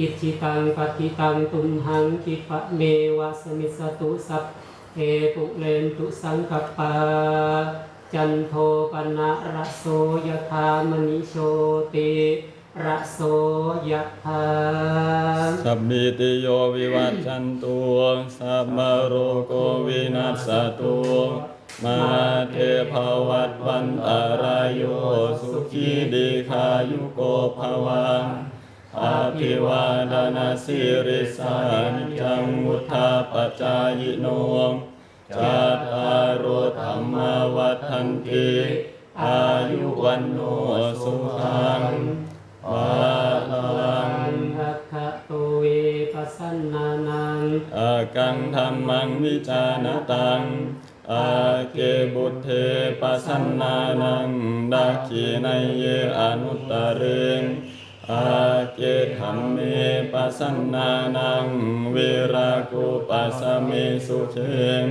อิจิตังปฏิตังตุมหังกิปะเมวะสมิสตุสัพเพปุเรนตุสังกปาจันโทปนะระโสยธามณิโชติระโสยธาสัพพิติโยวิวัชชันตุสัพพะโรโกวินัสตุมาเทภวัตวันตารายโยสุขีดีคายุโกภวัง อาภิวาดนาสิริสานิจังมุทธาปจายโนจัตตารโธรรมวัฏันติอายุวันโนสุขังภาลังอัคคตุเวปัสสนานังอากังธรรมังวิจานตังอาเกบุตเทปัสสนานังดักขีนเยอนุตตรเรง อาเกธรรมเมปัสสนานังเวรากุปัสสเมสุเชง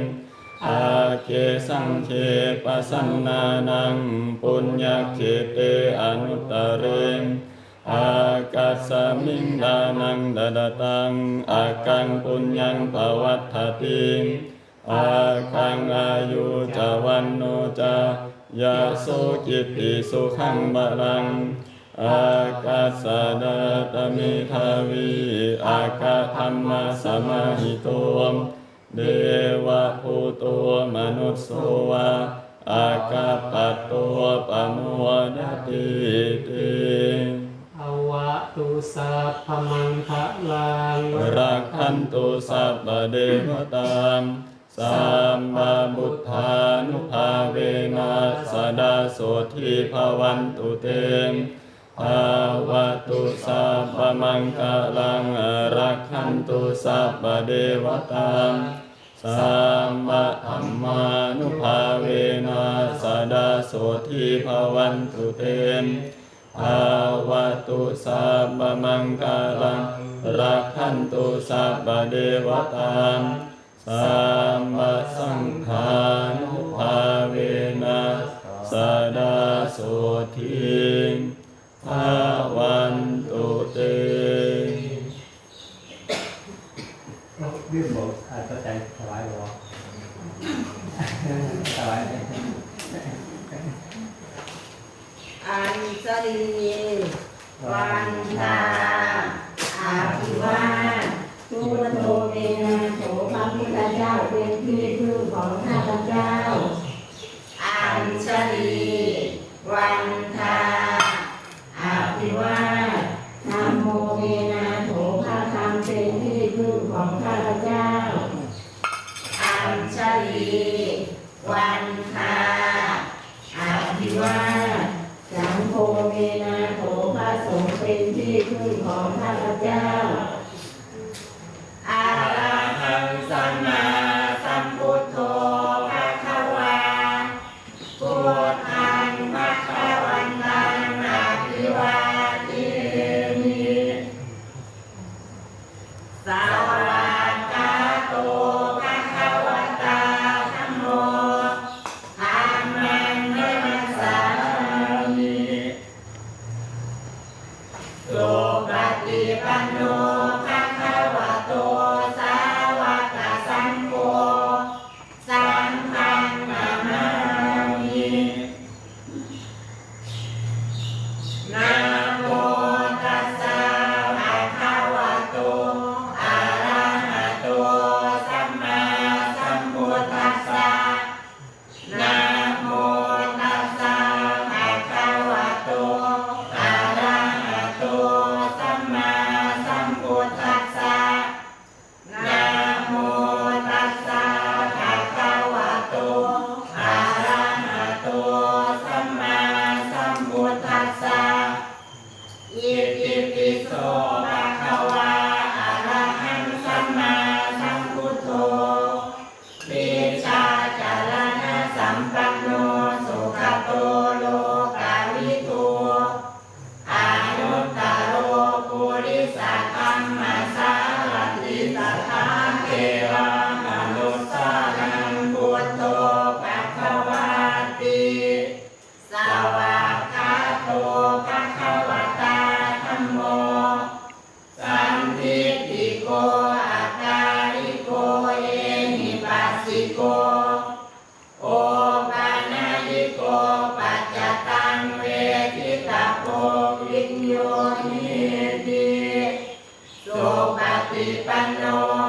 อาเกสังเคปัสสนานังปุญญเขเตอนุตตรเรงอากาสมิงดานังดาดตังอากังปุญญังภวัตถติอาคังอายุจาวันโนจายาโสกิติสุขังบาลัง อากาสดาตมิทาวีอากาธรรมสมาหิโตมเดวะภูตัวมนุสโสวะอากาปัตตัวปะโมดติติอวะตุสัพพมังคะลังรักขันตุสัพพะเดวตามสัมมาบุทธานุภาเวนะสดาโสทีภวันตุเตม ภาวะตุสัพพมังคลังรักขันตุสัพพะเดวตาสัมมาธัมมานุภาเวนะสดาโสทีภวันตุเตมภาวะตุสัพพมังคลังรักขันตุสัพพะเดวตาสัมมาสังฆานุภาเวนะสดาโสทิาวันตุเตยื่นบอกอาจจะใจถวายบอกถวายอัญชลีวันทาอาภิวาททุวโตเมนะโสพระพุทธเจ้าเป็นที่พึ่งของข้าพ ของข้าพเจ้า อัญชลีวันคาอาภิวาสังโฆเมนาโถพระสงฆ์เป็นที่พึ่งของข้าพ no.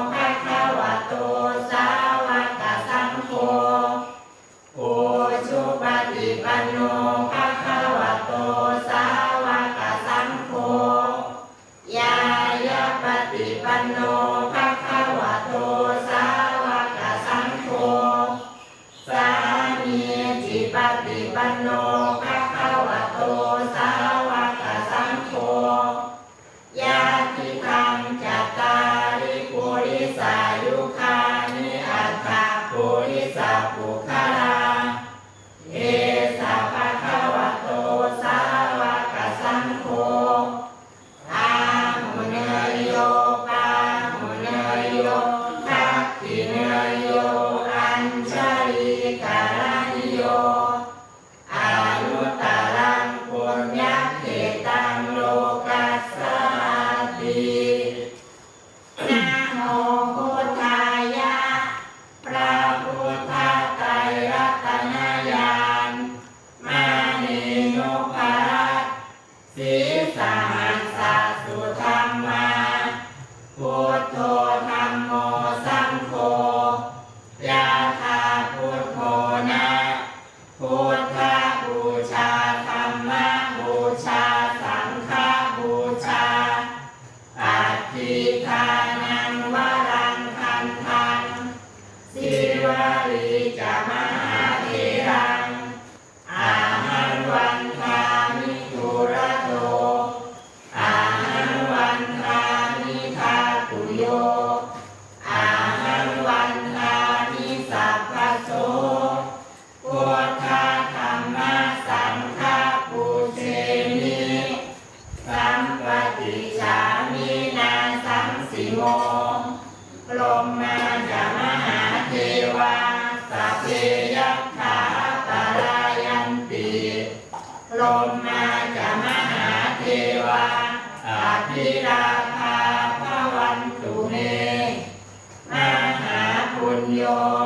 ปุญ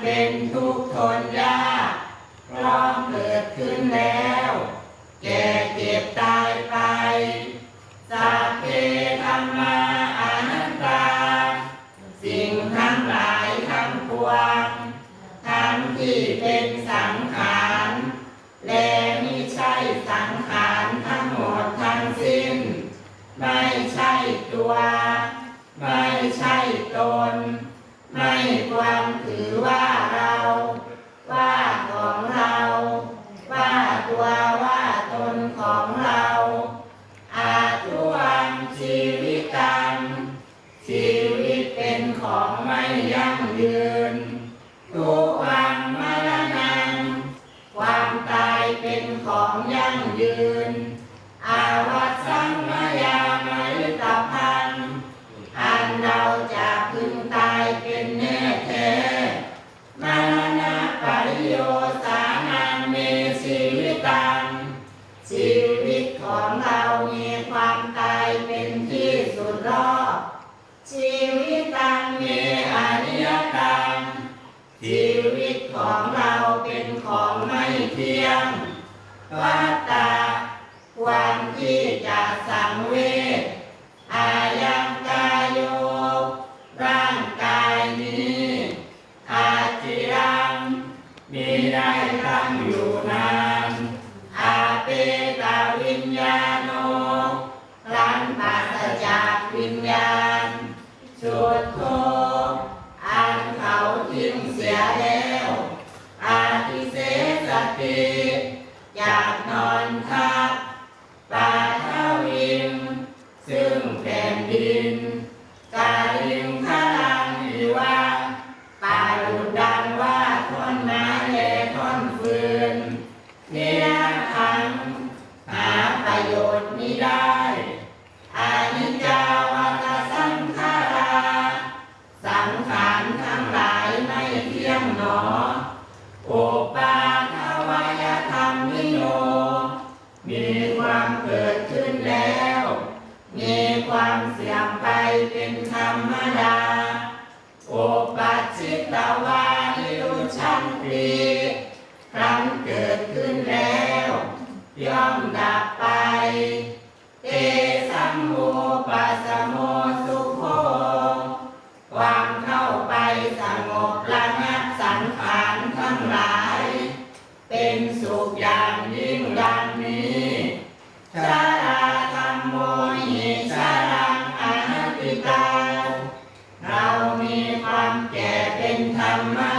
เป็นทุกข์ทนย 我们两个 man.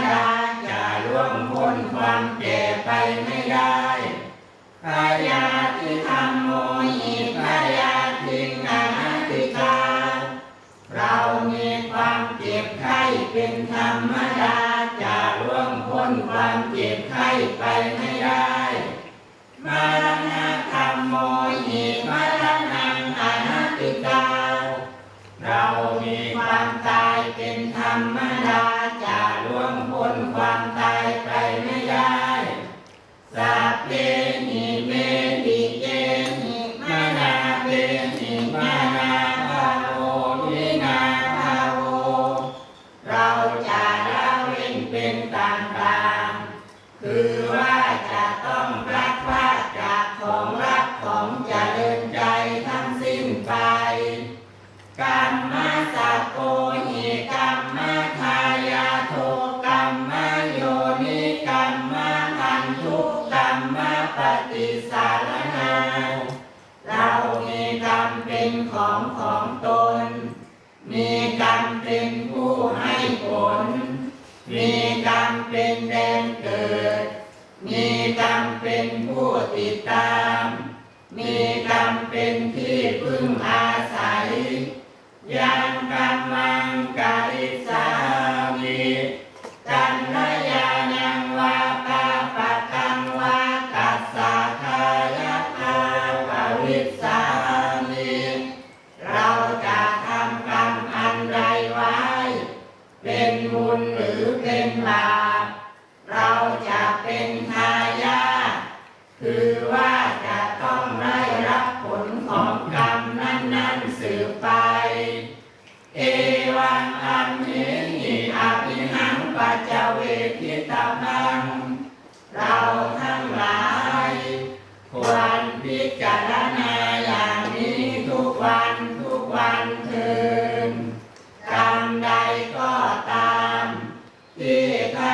ต่างๆ คือว่า ท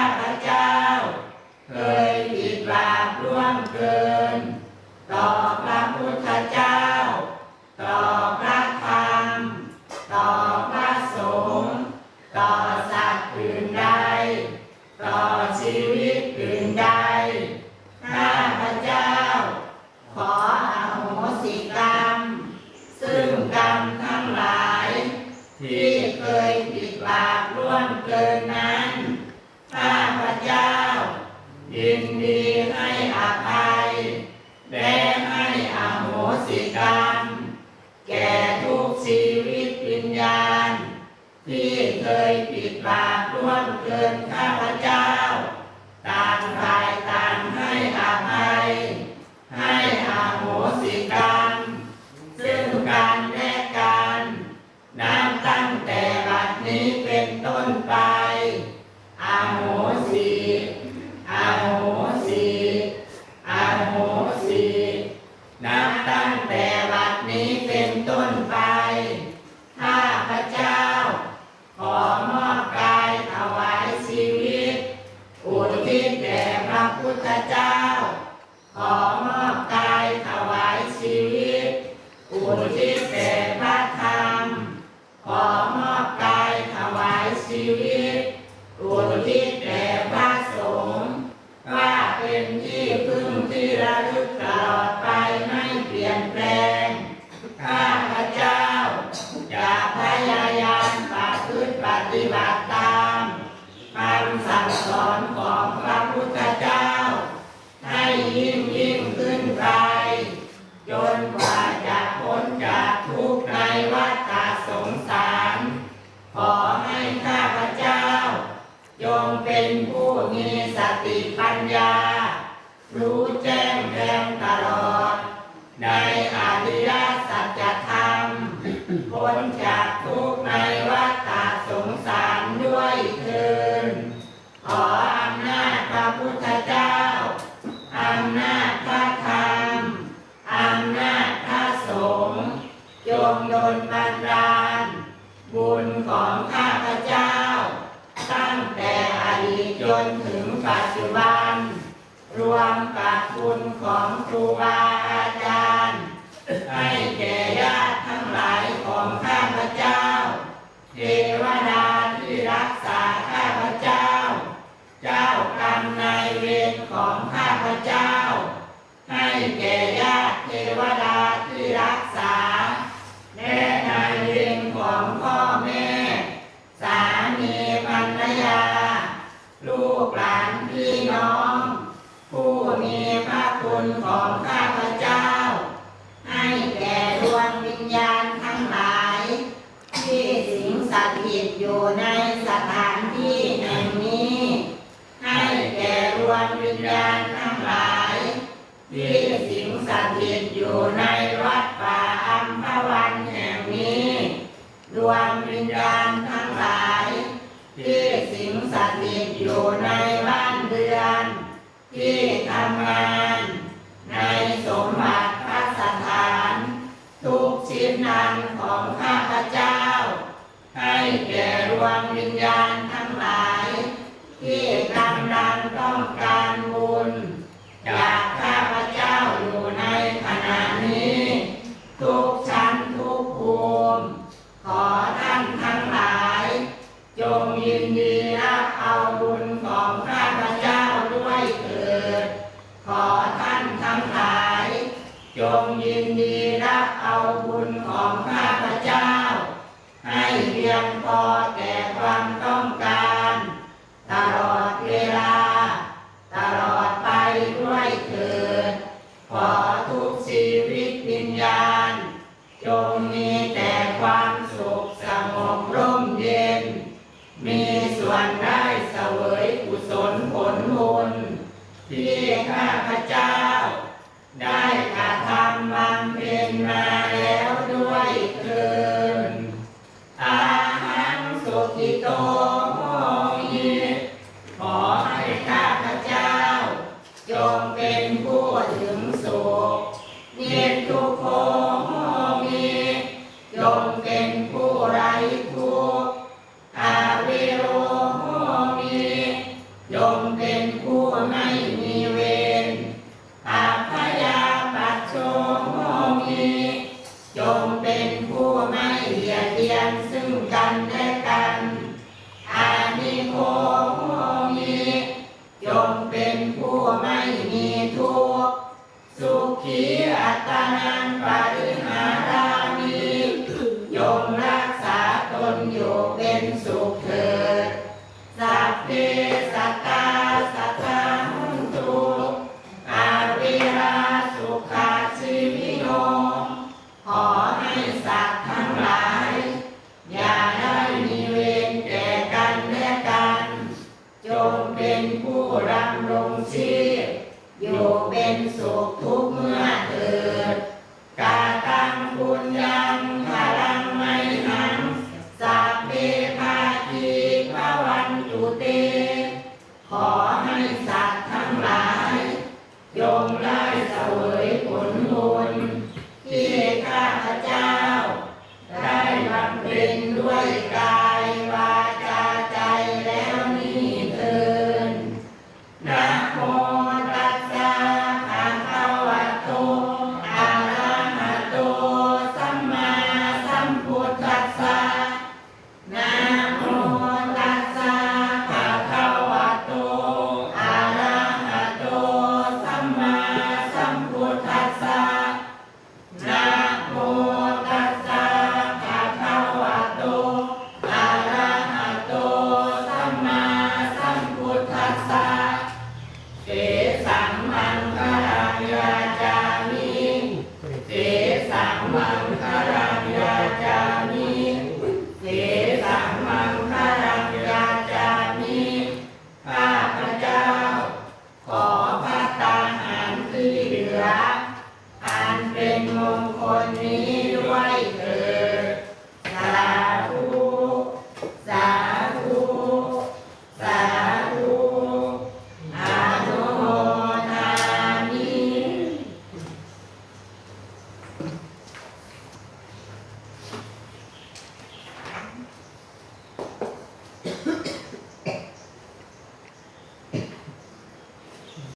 พุทธเจ้า อำนาจพระธรรม อำนาจพระสงฆ์จงดลบันดาล บุญของข้าพเจ้า ตั้งแต่อดีตจนถึงปัจจุบัน รวมกับบุของครูบาอาจารย์ ให้แก่ญาติทั้งหลายของข้าพเจ้า เทวดาที่รักษาข้าพเจ้า เจ้า ของข้าพเจ้า ให้เกียรติเทวดา ต้องการบุญอยาก ข้าพเจ้า ผู้ไม่มีทุกข์ สุขีอัตนันปริหารา